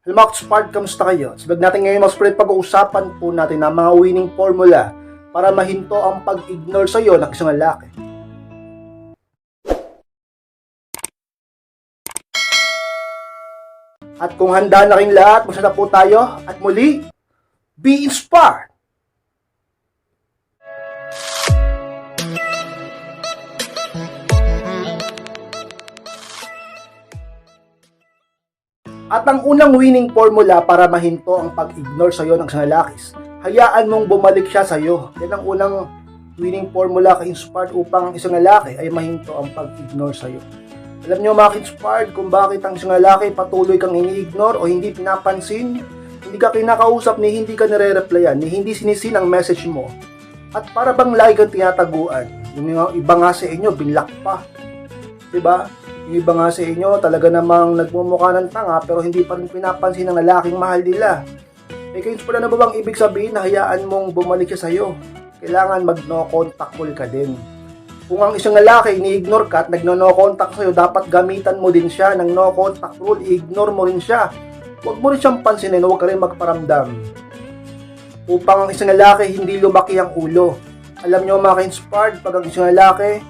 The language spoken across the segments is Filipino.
Hello mga Spark, kamusta kayo? Sa natin ngayon mga Spark, pag-uusapan po natin ang mga winning formula para mahinto ang pag-ignore sa iyo ng isang lalaki. At kung handa na kayong lahat, magsa na po tayo at muli, be inspired! At ang unang winning formula para mahinto ang pag-ignore sa iyo ng isang lalaki, hayaan mong bumalik siya sa iyo. Yan ang unang winning formula kay Inspired upang ang isang lalaki ay mahinto ang pag-ignore sa iyo. Alam niyo mga Inspired kung bakit ang isang lalaki patuloy kang ini-ignore o hindi pinapansin, hindi ka kinakausap ni hindi ka nire-replyan, ni hindi sinisin ang message mo. At para bang lagi kang tinataguan. Yung iba nga sa inyo, binlock pa. 'Di ba? Yung iba nga sa inyo, talaga namang nagmumukha ng tanga pero hindi pa rin pinapansin ng lalaking mahal nila. Eh kayo pala na ba bang ibig sabihin na hayaan mong bumalik siya sa'yo? Kailangan mag-no contact call ka din. Kung ang isang lalaki ini-ignore ka at nagno-no contact sa'yo, dapat gamitan mo din siya ng no contact rule, i-ignore mo rin siya. Huwag mo rin siyang pansinin, huwag ka rin magparamdam. Upang ang isang lalaki hindi lumaki ang ulo. Alam nyo mga ka-inspired, pag ang isang lalaki,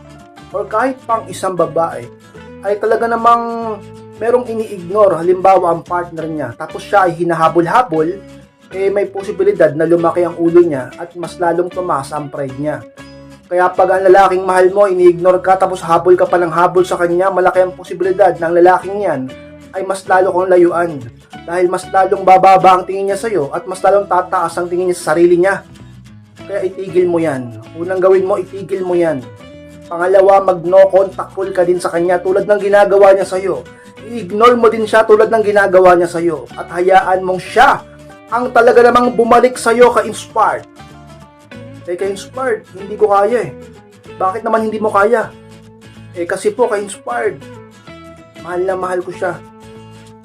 or kahit pang isang babae, ay talaga namang merong ini-ignore, halimbawa ang partner niya, tapos siya ay hinahabol-habol, eh may posibilidad na lumaki ang ulo niya at mas lalong tumaas ang pride niya. Kaya pag ang lalaking mahal mo, ini-ignore ka tapos habol ka pa ng habol sa kanya, malaki ang posibilidad ng lalaking yan ay mas lalo kang layuan. Dahil mas lalong bababa ang tingin niya sa'yo at mas lalong tataas ang tingin niya sa sarili niya. Kaya itigil mo yan. Unang gawin mo, itigil mo yan. Pangalawa, mag-no contact call ka din sa kanya tulad ng ginagawa niya sa'yo. I-ignore mo din siya tulad ng ginagawa niya sa'yo. At hayaan mong siya ang talaga namang bumalik sa'yo ka-inspired. Eh, ka-inspired, hindi ko kaya eh. Bakit naman hindi mo kaya? Eh, kasi po ka-inspired. Mahal na mahal ko siya.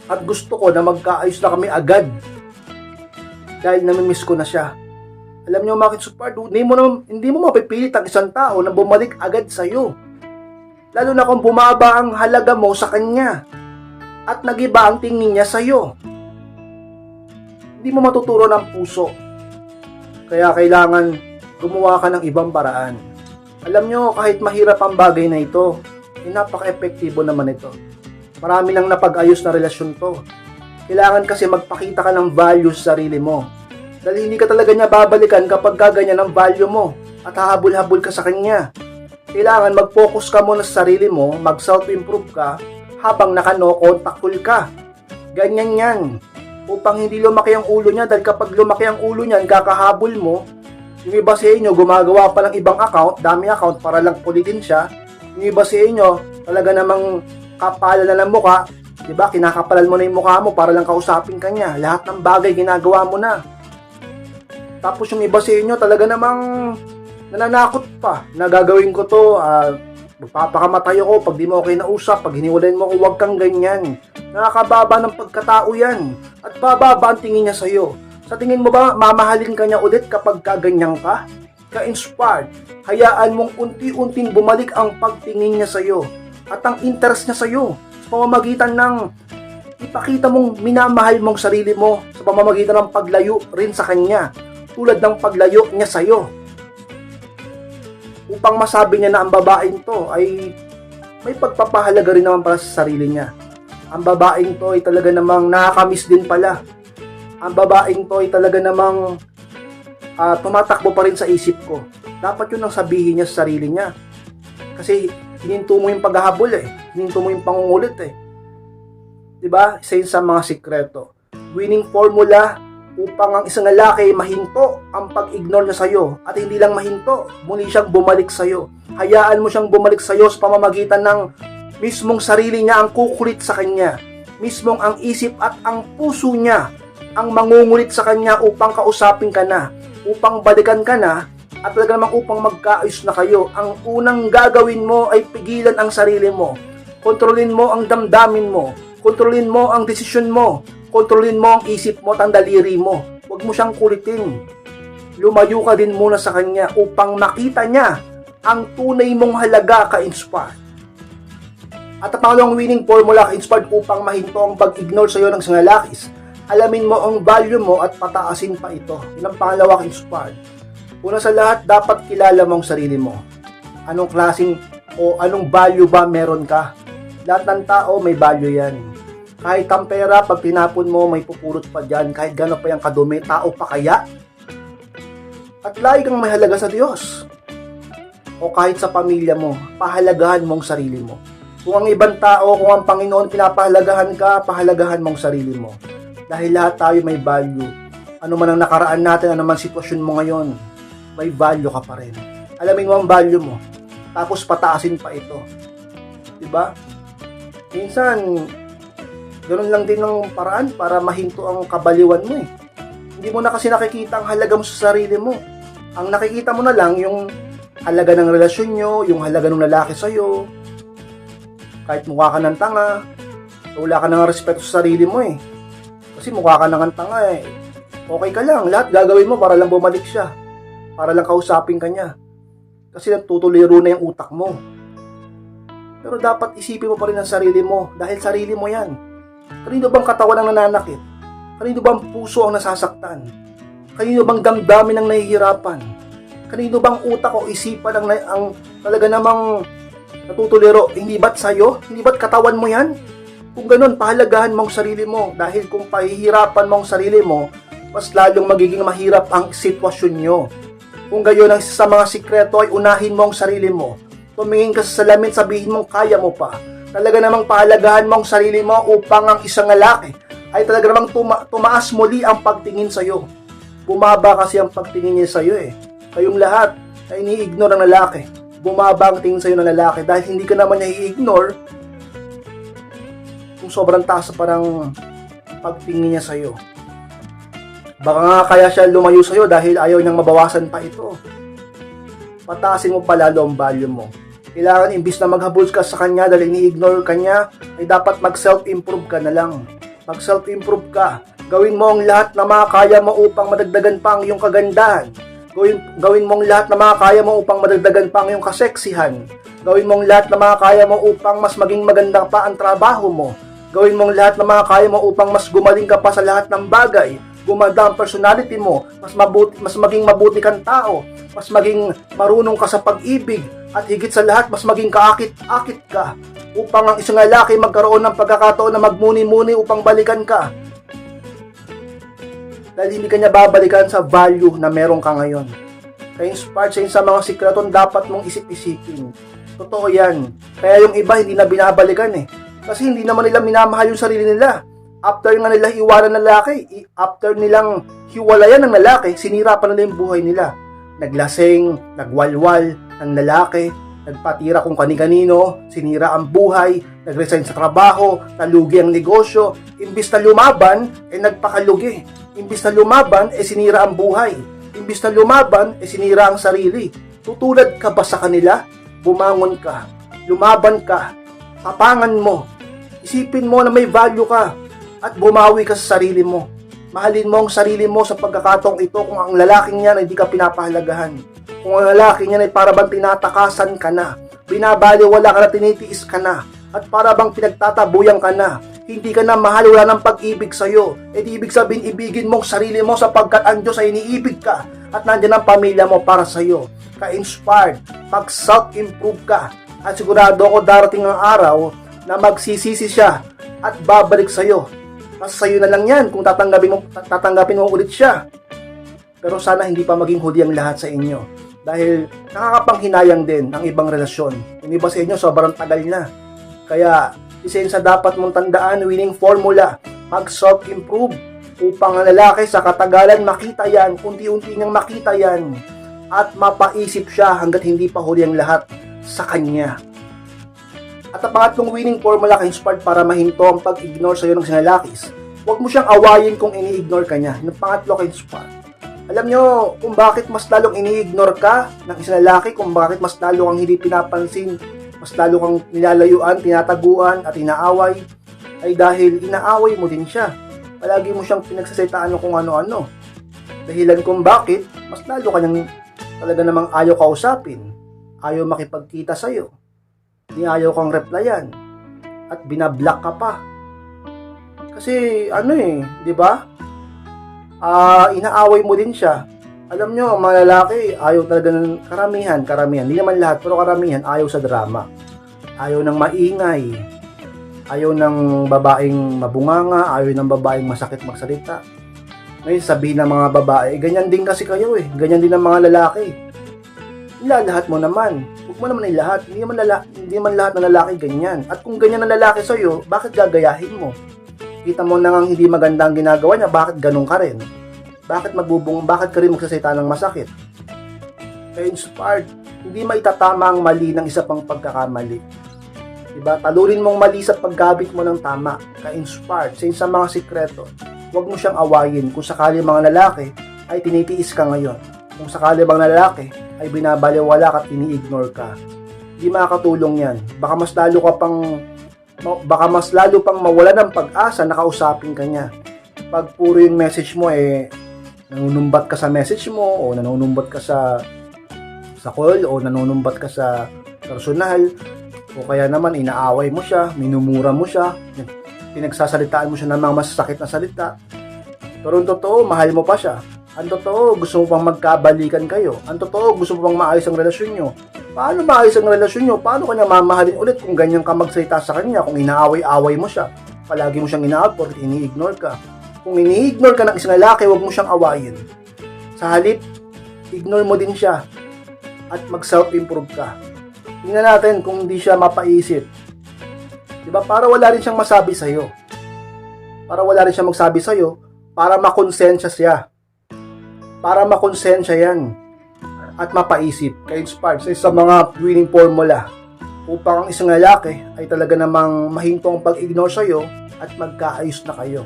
At gusto ko na magkaayos na kami agad. Dahil namimiss ko na siya. Alam niyo bakit super hindi mo na, hindi mo mapipilit ang isang tao na bumalik agad sa iyo. Lalo na kung bumaba ang halaga mo sa kanya at nagiba ang tingin niya sa iyo. Hindi mo matuturo ng puso. Kaya kailangan gumawa ka ng ibang paraan. Alam nyo, kahit mahirap ang bagay na ito, eh, napaka-epektibo naman ito. Marami nang napag-ayos na relasyon to. Kailangan kasi magpakita ka ng value sa sarili mo. Dahil hindi ka talaga niya babalikan kapag gaganyan ang value mo at hahabol-habol ka sa kanya. Kailangan mag-focus ka muna sa sarili mo, mag-self-improve ka habang naka-no contact call ka. Ganyan yan. Upang hindi lumaki ang ulo niya dahil kapag lumaki ang ulo niya, kakahabol mo, yung iba sa inyo gumagawa pa ng ibang account, dami account para lang pulitin siya. Yung iba sa inyo, talaga namang kapalan na ng muka, 'di ba? Kinakapalan mo na yung mukha mo para lang kausapin ka niya. Lahat ng bagay ginagawa mo na. Tapos yung iba sa inyo talaga namang nananakot pa. Nagagawin ko to, ah, magpapakamatay ako pag di mo okay nausap, pag hiniwalayin mo ko, huwag kang ganyan. Nakakababa ng pagkatao yan. At bababa ang tingin niya sa'yo. Sa tingin mo ba, mamahalin ka niya ulit kapag kaganyan ka? Ka-inspired. Hayaan mong unti-unting bumalik ang pagtingin niya sa'yo. At ang interest niya sa'yo. Sa pamamagitan ng ipakita mong minamahal mong sarili mo sa pamamagitan ng paglayo rin sa kanya tulad ng paglayo niya sa'yo. Upang masabi niya na ang babaeng to ay may pagpapahalaga rin naman para sa sarili niya. Ang babaeng to ay talaga namang nakakamiss din pala. Ang babaeng to ay talaga namang ah, tumatakbo pa rin sa isip ko. Dapat yun ang sabihin niya sa sarili niya. Kasi hininto mo yung paghahabol eh. Hininto mo yung pangungulit eh. 'di ba? Isa yun sa mga sikreto. Winning formula upang ang isang lalaki mahinto ang pag-ignore niya sa'yo at hindi lang mahinto, muli siyang bumalik sa'yo. Hayaan mo siyang bumalik sa'yo sa pamamagitan ng mismong sarili niya ang kukulit sa kanya. Mismong ang isip at ang puso niya ang mangungulit sa kanya upang kausapin ka na, upang balikan ka na, at talaga namang upang magkaayos na kayo. Ang unang gagawin mo ay pigilan ang sarili mo. Kontrolin mo ang damdamin mo. Kontrolin mo ang desisyon mo. Kontrolin mo ang isip mo at ang daliri mo. Huwag mo siyang kulitin. Lumayo ka din muna sa kanya upang makita niya ang tunay mong halaga ka-inspire. At ang pangalawang winning formula ka-inspired upang mahinto ang pag-ignore sa iyo ng isang lalakis. alamin mo ang value mo at pataasin pa ito. Yun ang pangalawa kang inspired. Una sa lahat, dapat kilala mo ang sarili mo. Anong klaseng o anong value ba meron ka? Lahat ng tao may value yan. Kahit ang pera, pag tinapon mo, may pupulot pa dyan. Kahit gano'n pa yung kadumi, tao pa kaya? At lagi kang may sa Diyos. O kahit sa pamilya mo, pahalagahan mong sarili mo. Kung ang ibang tao, kung ang Panginoon pinapahalagahan ka, pahalagahan mong sarili mo. Dahil lahat tayo may value. Ano man ang nakaraan natin, ano man sitwasyon mo ngayon, may value ka pa rin. Alamin mo ang value mo. Tapos pataasin pa ito. 'Di ba? Minsan, ganun lang din ng paraan para mahinto ang kabaliwan mo eh. Hindi mo na kasi nakikita ang halaga mo sa sarili mo. Ang nakikita mo na lang yung halaga ng relasyon nyo, yung halaga ng lalaki sa'yo. Kahit mukha ka ng tanga, wala ka ng respeto sa sarili mo eh. Kasi mukha ka ng tanga eh. Okay ka lang, lahat gagawin mo para lang bumalik siya. Para lang kausapin ka niya. Kasi natutuliro na yung utak mo. Pero dapat isipin mo pa rin ang sarili mo dahil sarili mo yan. Kanino bang katawan ang nananakit? Kanino bang puso ang nasasaktan? Kanino bang damdamin ang nahihirapan? Kanino bang utak o isipan ang, ang talaga namang natutuliro? Hindi ba't sa'yo? Hindi ba't katawan mo yan? Kung ganun, pahalagahan mo ang sarili mo dahil kung pahihirapan mo ang sarili mo, mas lalong magiging mahirap ang sitwasyon nyo. Kung gayon ang sa mga sikreto ay unahin mo ang sarili mo. Tumingin ka sa salamin, sabihin mong kaya mo pa. Talaga namang pahalagahan mo ang sarili mo upang ang isang lalaki ay talaga namang tuma- tumaas muli ang pagtingin sa'yo. Bumaba kasi ang pagtingin niya sa'yo eh. Kayong lahat na ini-ignore ng lalaki. Bumaba ang tingin sa'yo ng lalaki dahil hindi ka naman niya i-ignore kung sobrang taas parang pagtingin niya sa'yo. Baka nga kaya siya lumayo sa'yo dahil ayaw niyang mabawasan pa ito. Pataasin mo pa lalo ang value mo. Kailangan imbis na maghabol ka sa kanya dahil ini-ignore ka niya, ay dapat mag-self-improve ka na lang. Mag-self-improve ka. Gawin mo ang lahat na makakaya mo upang madagdagan pa ang iyong kagandahan. Gawin, gawin mo ang lahat na makakaya mo upang madagdagan pa ang iyong kaseksihan. Gawin mo ang lahat na makakaya mo upang mas maging maganda pa ang trabaho mo. Gawin mo ang lahat na makakaya mo upang mas gumaling ka pa sa lahat ng bagay. Gumanda ang personality mo, mas mabuti, mas maging mabuti kang tao, mas maging marunong ka sa pag-ibig, at higit sa lahat, mas maging kaakit-akit ka upang ang isang lalaki magkaroon ng pagkakataon na magmuni-muni upang balikan ka. Dahil hindi kanya babalikan sa value na meron ka ngayon. Kaya inspired sa sa mga sikreton dapat mong isip-isipin. Totoo yan. Kaya yung iba hindi na binabalikan eh. Kasi hindi naman nila minamahal yung sarili nila. After nga nila iwanan ng lalaki, after nilang hiwalayan ng lalaki, sinira pa nila yung buhay nila. Naglaseng, nagwalwal ng lalaki, nagpatira kung kani-kanino, sinira ang buhay, nagresign sa trabaho, nalugi ang negosyo, imbis na lumaban, eh nagpakalugi. Imbis na lumaban, eh sinira ang buhay. Imbis na lumaban, eh sinira ang sarili. Tutulad ka ba sa kanila? Bumangon ka, lumaban ka, tapangan mo, isipin mo na may value ka, at bumawi ka sa sarili mo. Mahalin mo ang sarili mo sa pagkakataong ito kung ang lalaking yan ay di ka pinapahalagahan. Kung ang lalaking yan ay para bang tinatakasan ka na, binabali wala ka na tinitiis ka na, at para bang pinagtatabuyan ka na, hindi ka na mahal, wala ng pag-ibig sa'yo. E di ibig sabihin, ibigin mo ang sarili mo sapagkat ang Diyos ay iniibig ka at nandiyan ang pamilya mo para sa'yo. Ka-inspired, mag-self-improve ka. At sigurado ako darating ang araw na magsisisi siya at babalik sa'yo. Mas sa'yo na lang yan kung tatanggapin mo, tatanggapin mo ulit siya. Pero sana hindi pa maging huli ang lahat sa inyo. Dahil nakakapanghinayang din ang ibang relasyon. Yung iba sa inyo sobrang tagal na. Kaya isa yun sa dapat mong tandaan, winning formula, mag self-improve upang ang lalaki sa katagalan makita yan, unti-unti niyang makita yan at mapaisip siya hanggat hindi pa huli ang lahat sa kanya. At ang pangatlong winning formula kay Inspired para mahinto ang pag-ignore sa iyo ng sinalakis, huwag mo siyang awayin kung ini-ignore ka niya. Yung pangatlo kay Inspired. Alam nyo kung bakit mas lalong ini-ignore ka ng isang lalaki, kung bakit mas lalo kang hindi pinapansin, mas lalo kang nilalayuan, tinataguan at inaaway, ay dahil inaaway mo din siya. Palagi mo siyang pinagsasaitaan ng kung ano-ano. Dahilan kung bakit, mas lalo ka niyang talaga namang ayaw kausapin, ayaw makipagkita sa'yo, ni ayaw kang replyan, at binablock ka pa. Kasi ano eh, 'di ba? Ah, inaaway mo din siya. Alam nyo, ang mga lalaki, ayaw talaga ng karamihan, karamihan. Hindi naman lahat, pero karamihan, ayaw sa drama. Ayaw ng maingay. Ayaw ng babaeng mabunganga, ayaw ng babaeng masakit magsalita. Ngayon, sabihin ng mga babae, "Eh, ganyan din kasi kayo eh. Ganyan din ang mga lalaki. Ilalahat mo naman. Huwag mo naman ilahat. Hindi naman, lala- hindi naman lahat ng lalaki ganyan. At kung ganyan ang lalaki sa'yo, bakit gagayahin mo? Kita mo na nga hindi maganda ang ginagawa niya, bakit ganun ka rin? Bakit magbubong, bakit ka rin magsasalita ng masakit? Kaya inspired, hindi maitatama ang mali ng isa pang pagkakamali. Diba? Talurin mong mali sa paggamit mo ng tama. Ka-inspired, sa isang mga sikreto. Huwag mo siyang awayin kung sakali mga lalaki ay tinitiis ka ngayon. Kung sakali bang lalaki ay binabaliwala ka at ini-ignore ka. Hindi makakatulong yan. Baka mas lalo ka pang baka mas lalo pang mawala ng pag-asa na kausapin ka niya. Pag puro yung message mo eh nanunumbat ka sa message mo o nanunumbat ka sa sa call o nanunumbat ka sa personal o kaya naman inaaway mo siya, minumura mo siya, pinagsasalitaan mo siya ng mga masasakit na salita. Pero ang totoo, mahal mo pa siya. Ang totoo, gusto mo pang magkabalikan kayo. Ang totoo, gusto mo pang maayos ang relasyon nyo. Paano maayos ang relasyon nyo? Paano kanya mamahalin ulit kung ganyan ka magsalita sa kanya? Kung inaaway-away mo siya. Palagi mo siyang inaaway porque ini-ignore ka. Kung ini-ignore ka ng isang lalaki, huwag mo siyang awayin. Sa halip, ignore mo din siya at mag-self-improve ka. Tingnan natin kung hindi siya mapaisip. Diba? Para wala rin siyang masabi sa'yo. Para wala rin siyang magsabi sa'yo, para makonsensya siya. Para makonsensya yan. At mapaisip. Kaya inspired sa isang mga winning formula upang ang isang lalaki ay talaga namang mahintong pag-ignore sa'yo at magkaayos na kayo.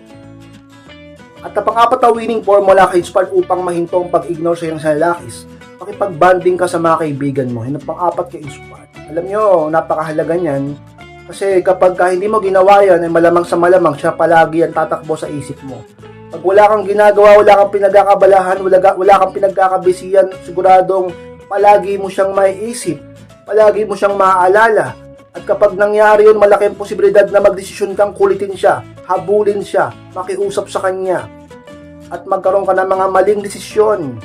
At ang pang-apat na winning formula kay Inspired upang mahintong pag-ignore sa ng isang lalaki is makipag-banding ka sa mga kaibigan mo. Yun ang pang-apat kay Inspired. Alam nyo, napakahalaga niyan. Kasi kapag ka hindi mo ginawa yan, ay malamang sa malamang siya palagi ang tatakbo sa isip mo. Pag wala kang ginagawa, wala kang pinagkakabalahan, wala, wala kang pinagkakabisiyan, siguradong palagi mo siyang maiisip, palagi mo siyang maaalala. At kapag nangyari yun, malaki ang posibilidad na magdesisyon kang kulitin siya, habulin siya, makiusap sa kanya, at magkaroon ka ng mga maling desisyon.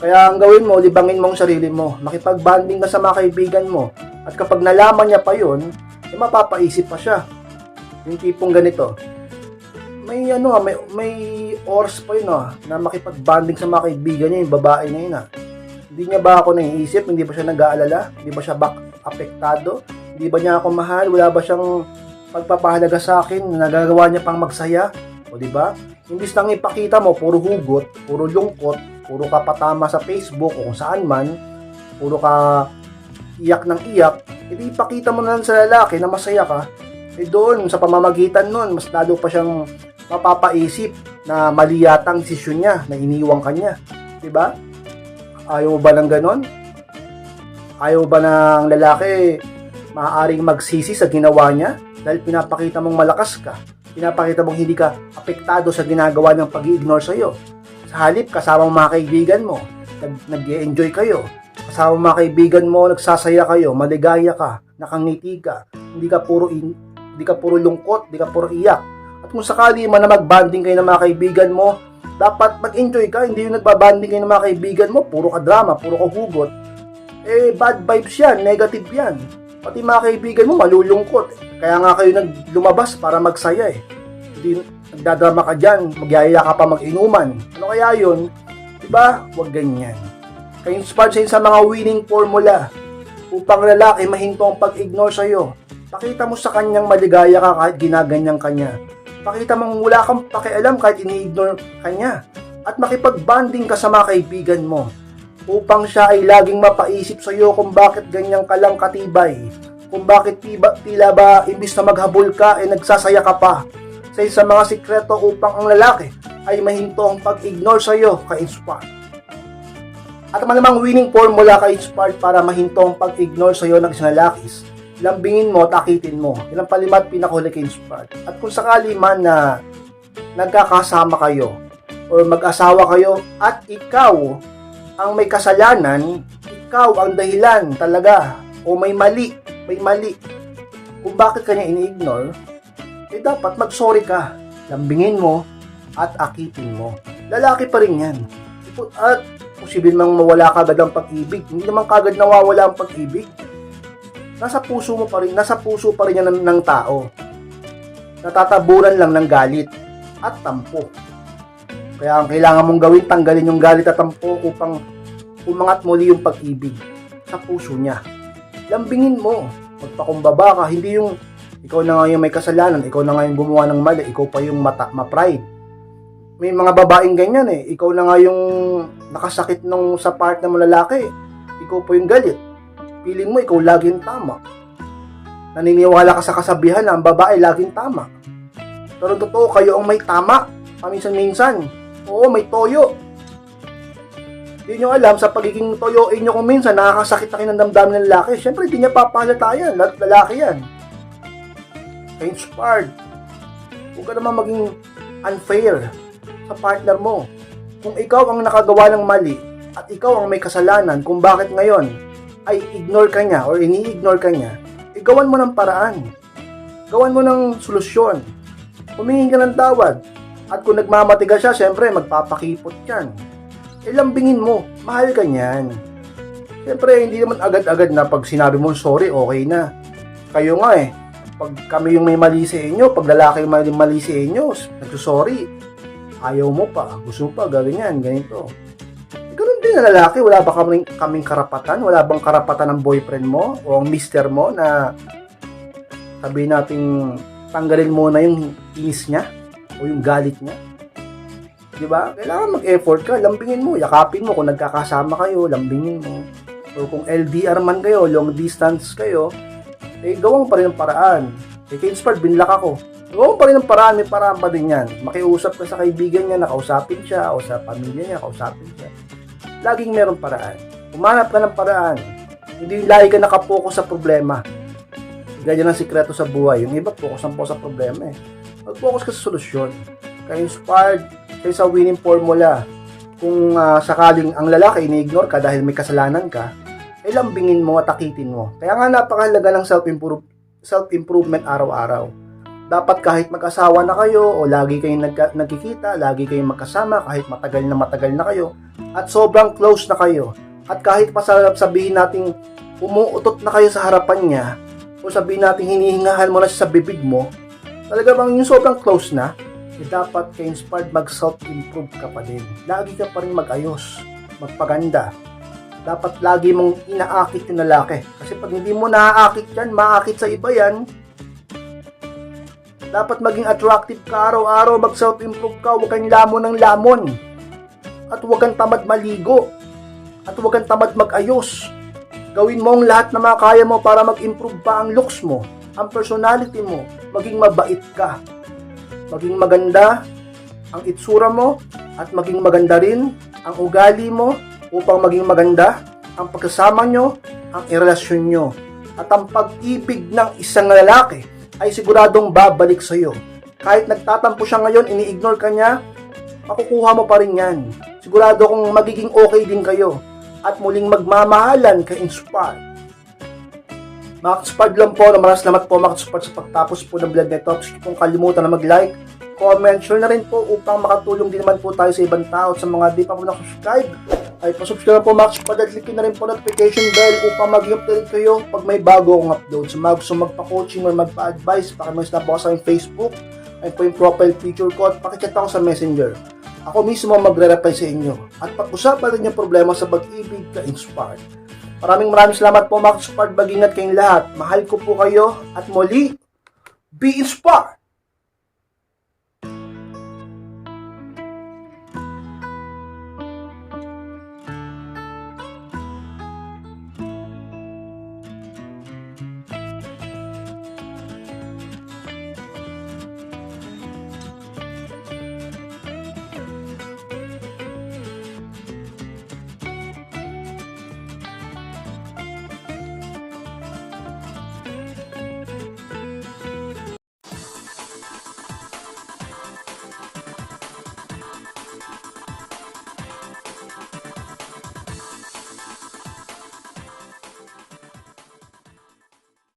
Kaya ang gawin mo, libangin mo ang sarili mo, makipag-banding ka sa mga kaibigan mo, at kapag nalaman niya pa yun, eh mapapaisip pa siya. Yung tipong ganito, may ano ah, may, may oras pa yun ah, na makipag-banding sa mga kaibigan niya, yung babae na yun ah. Hindi niya ba ako naiisip? Hindi ba siya nag-aalala? Hindi ba siya bak apektado? Hindi ba niya ako mahal? Wala ba siyang pagpapahalaga sa akin na nagagawa niya pang magsaya? O di ba? Imbis nang ipakita mo, puro hugot, puro lungkot, puro ka patama sa Facebook o kung saan man, puro ka iyak ng iyak, edi ipakita mo na lang sa lalaki na masaya ka, eh doon, sa pamamagitan nun, mas lalo pa siyang mapapaisip na mali yata ang niya, na iniwang ka niya. Diba? Ayaw ba ng ganon? Ayaw ba ng lalaki maaaring magsisi sa ginawa niya dahil pinapakita mong malakas ka? Pinapakita mong hindi ka apektado sa ginagawa ng pag ignore sa'yo. Sa halip, kasama mga kaibigan mo, nag, nag-enjoy kayo. Kasama mga kaibigan mo, nagsasaya kayo, maligaya ka, nakangiti ka, hindi ka puro in, hindi ka puro lungkot, hindi ka puro iyak. Kung sakali man na mag-banding kayo ng mga kaibigan mo, dapat mag-enjoy ka, hindi yung nagbabanding kayo ng mga kaibigan mo, puro ka drama, puro ka hugot. Eh, bad vibes yan, negative yan. Pati mga kaibigan mo, malulungkot. Kaya nga kayo naglumabas para magsaya eh. Hindi, nagdadrama ka dyan, magyayaya ka pa mag-inuman. Ano kaya yun? Diba? Huwag ganyan. Kaya inspired sa mga winning formula upang lalaki mahinto ang pag-ignore sa'yo. Pakita mo sa kanyang maligaya ka kahit ginaganyan kanya. Pakita mong wala kang pakialam kahit ini-ignore kanya. At makipag-banding ka sa mga kaibigan mo upang siya ay laging mapaisip sa iyo kung bakit ganyang ka lang katibay. Kung bakit tiba, tila ba imbis na maghabol ka ay nagsasaya ka pa. Sa isang mga sikreto upang ang lalaki ay mahinto ang pag-ignore sa iyo ka-inspire. At malamang winning formula ka-inspired para mahinto ang pag-ignore sa iyo ng isang lalakis lambingin mo, takitin mo. Ilang palimat pinakahuli kay inspired. At kung sakali man na nagkakasama kayo or mag-asawa kayo at ikaw ang may kasalanan, ikaw ang dahilan talaga o may mali, may mali kung bakit kanya ini-ignore, eh dapat mag-sorry ka. Lambingin mo at akitin mo. Lalaki pa rin yan. At posible mang mawala ka agad ang pag-ibig. Hindi naman kagad nawawala ang pag-ibig. Nasa puso mo pa rin, nasa puso pa rin yan ng, ng tao. Natataburan lang ng galit at tampo. Kaya ang kailangan mong gawin, tanggalin yung galit at tampo upang umangat muli yung pag-ibig sa puso niya. Lambingin mo. Magpakumbaba ka. Hindi yung ikaw na nga yung may kasalanan, ikaw na nga yung gumawa ng mali, ikaw pa yung mata, ma-pride. May mga babaeng ganyan eh. Ikaw na nga yung nakasakit nung sa part ng lalaki. Ikaw pa yung galit. Feeling mo ikaw laging tama. Naniniwala ka sa kasabihan na ang babae laging tama. Pero totoo, kayo ang may tama. Paminsan-minsan. Oo, may toyo. Hindi nyo alam, sa pagiging toyoin nyo kung minsan, nakakasakit na kayo ng damdamin ng lalaki. Siyempre, hindi niya papahalata yan. Lahat lalaki yan. Inspired. Huwag ka naman maging unfair sa partner mo. Kung ikaw ang nakagawa ng mali at ikaw ang may kasalanan kung bakit ngayon ay ignore ka niya or ini-ignore ka niya, igawan mo ng paraan. Gawan mo ng solusyon. Humingi ka ng tawad. At kung nagmamatiga siya, syempre magpapakipot yan. Ilambingin mo, mahal ka niyan. Syempre, hindi naman agad-agad na pag sinabi mo sorry, okay na. Kayo nga eh, pag kami yung may mali sa inyo, pag lalaki yung may mali sa inyo, nagsusorry, ayaw mo pa, gusto pa, ganyan, ganito. Na lalaki, wala ba kaming, kaming karapatan? Wala bang karapatan ng boyfriend mo o ang mister mo na sabihin natin tanggalin mo na yung inis niya o yung galit niya? Di ba? Kailangan mag-effort ka, lambingin mo, yakapin mo kung nagkakasama kayo, lambingin mo. O kung LDR man kayo, long distance kayo, eh gawang pa rin ang paraan. Eh, ka-inspired, binlak ako. Gawang pa rin ang paraan, may paraan pa din yan. Makiusap ka sa kaibigan niya, nakausapin siya, o sa pamilya niya, kausapin siya. Laging meron paraan. Umanap ka ng paraan. Hindi lagi ka nakapokus sa problema. Ganyan ang sikreto sa buhay. Yung iba, focus ang po sa problema eh. Mag-focus ka sa solusyon. Ka-inspired, kayo sa winning formula. Kung ah, sakaling ang lalaki ini-ignore ka dahil may kasalanan ka, eh lambingin mo at takitin mo. Kaya nga napakahalaga ng self-improve, self-improvement araw-araw. Dapat kahit mag-asawa na kayo o lagi kayong nagka- nagkikita, lagi kayong magkasama, kahit matagal na matagal na kayo, at sobrang close na kayo, at kahit pasarap sabihin nating umuutot na kayo sa harapan niya, o sabihin natin hinihingahan mo na siya sa bibig mo, talaga bang yung sobrang close na, eh dapat ka-inspired mag-self-improve ka pa din. Lagi ka pa rin mag-ayos, magpaganda. Dapat lagi mong inaakit yung lalaki. Kasi pag hindi mo naaakit yan, maakit sa iba yan. Dapat maging attractive ka araw-araw, mag-self-improve ka, huwag kang lamon ng lamon. At huwag kang tamad maligo. At huwag kang tamad mag-ayos. Gawin mo ang lahat na makaya mo para mag-improve pa ang looks mo, ang personality mo, maging mabait ka maging maganda ang itsura mo at maging maganda rin ang ugali mo upang maging maganda ang pagkasama nyo, ang relasyon nyo. At ang pag-ibig ng isang lalaki ay siguradong babalik sa iyo. Kahit nagtatampo siya ngayon, ini-ignore ka niya, makukuha mo pa rin yan. Sigurado kung magiging okay din kayo at muling magmamahalan ka inspired. Mga kaspard lang po, na maraming salamat po mga kaspard sa pagtapos po ng vlog nito. Huwag pong kalimutan na mag-like, comment, share na rin po upang makatulong din naman po tayo sa ibang tao at sa mga di pa po nakasubscribe. Ay pasubscribe po mga kaspard at click na rin po notification bell upang mag-update kayo pag may bago akong upload. Sa mga gusto magpa-coaching or magpa-advise, pakimalis na po sa aking Facebook. Ay po yung profile picture ko at pakichat ako sa messenger. Ako mismo magre-reply sa inyo. At pag-usapan rin yung problema sa pag-ibig ka inspired. Maraming maraming salamat po mga support. Mag-ingat kayong lahat. Mahal ko po kayo at muli, be inspired!